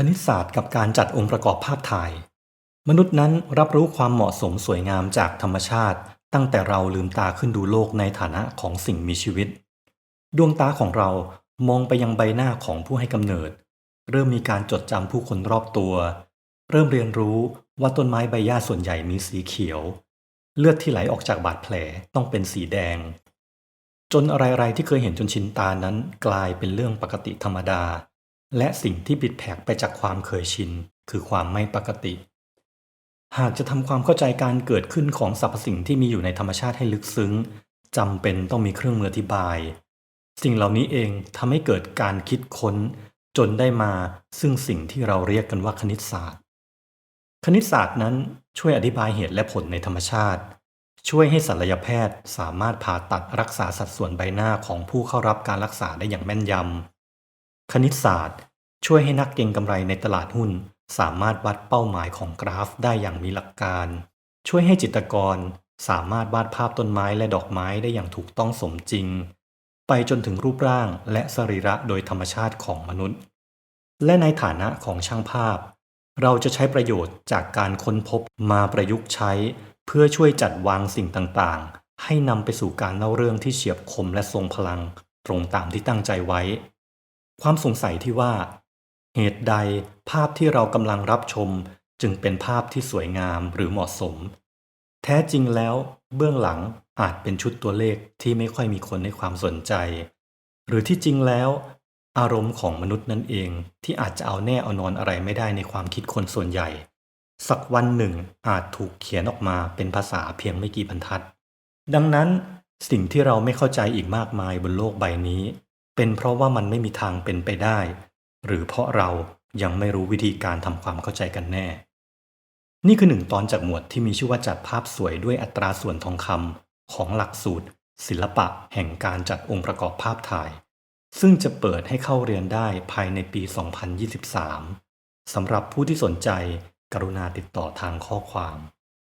คณิตศาสตร์กับการจัดองค์ประกอบภาพถ่าย มนุษย์นั้นรับรู้ความเหมาะสมสวยงามจากธรรมชาติ ตั้งแต่เราลืมตาขึ้นดูโลกในฐานะของสิ่งมีชีวิต ดวงตาของเรามองไปยังใบหน้าของผู้ให้กำเนิด เริ่มมีการจดจำผู้คนรอบตัว เริ่มเรียนรู้ว่าต้นไม้ใบหญ้าส่วนใหญ่มีสีเขียว เลือดที่ไหลออกจากบาดแผลต้องเป็นสีแดง จนอะไรๆที่เคยเห็นจนชินตานั้นกลายเป็นเรื่องปกติธรรมดา และสิ่งที่บิดแผกไปจากความเคยชิน คือความไม่ปกติ หากจะทำความเข้าใจการเกิดขึ้นของสรรพสิ่งที่มีอยู่ในธรรมชาติให้ลึกซึ้งจำเป็นต้องมีเครื่องมืออธิบาย สิ่งเหล่านี้เองทำให้เกิดการคิดค้น จนได้มาซึ่งสิ่งที่เราเรียกกันว่าคณิตศาสตร์ คณิตศาสตร์นั้นช่วยอธิบายเหตุและผลในธรรมชาติ ช่วยให้ศัลยแพทย์สามารถผ่าตัดรักษาสัดส่วนใบหน้าของผู้เข้ารับการรักษาได้อย่างแม่นยำ คณิตศาสตร์ ช่วยให้นักเก็งกำไรในตลาดหุ้น สามารถวัดเป้าหมายของกราฟได้อย่างมีหลักการ ช่วยให้จิตรกรสามารถวาดภาพต้นไม้และดอกไม้ได้อย่างถูกต้องสมจริง ไปจนถึงรูปร่างและสรีระโดยธรรมชาติของมนุษย์ และในฐานะของช่างภาพ เราจะใช้ประโยชน์จากการค้นพบมาประยุกต์ใช้ เพื่อช่วยจัดวางสิ่งต่างๆ ให้นำไปสู่การเล่าเรื่องที่เฉียบคมและทรงพลัง ตรงตามที่ตั้งใจไว้ ความสงสัยที่ว่า เหตุใดภาพที่เรากำลังรับชมจึงเป็นภาพที่สวยงามหรือเหมาะสม แท้จริงแล้ว เบื้องหลังอาจเป็นชุดตัวเลขที่ไม่ค่อยมีคนให้ความสนใจ หรือที่จริงแล้ว อารมณ์ของมนุษย์นั่นเองที่อาจจะเอาแน่เอานอนอะไรไม่ได้ในความคิดคนส่วนใหญ่ สักวันหนึ่งอาจถูกเขียนออกมาเป็นภาษาเพียงไม่กี่บรรทัด ดังนั้นสิ่งที่เราไม่เข้าใจอีกมากมายบนโลกใบนี้ เป็นเพราะว่ามันไม่มีทางเป็นไปได้ หรือเพราะเรายังไม่รู้วิธีการทำความเข้าใจกันแน่ นี่คือหนึ่งตอนจากหมวดที่มีชื่อว่าจัดภาพสวยด้วยอัตราส่วนทองคำของหลักสูตร ศิลปะแห่งการจัดองค์ประกอบภาพถ่าย ซึ่งจะเปิดให้เข้าเรียนได้ภายในปี 2023สำหรับผู้ที่สนใจกรุณาติดต่อทางข้อความ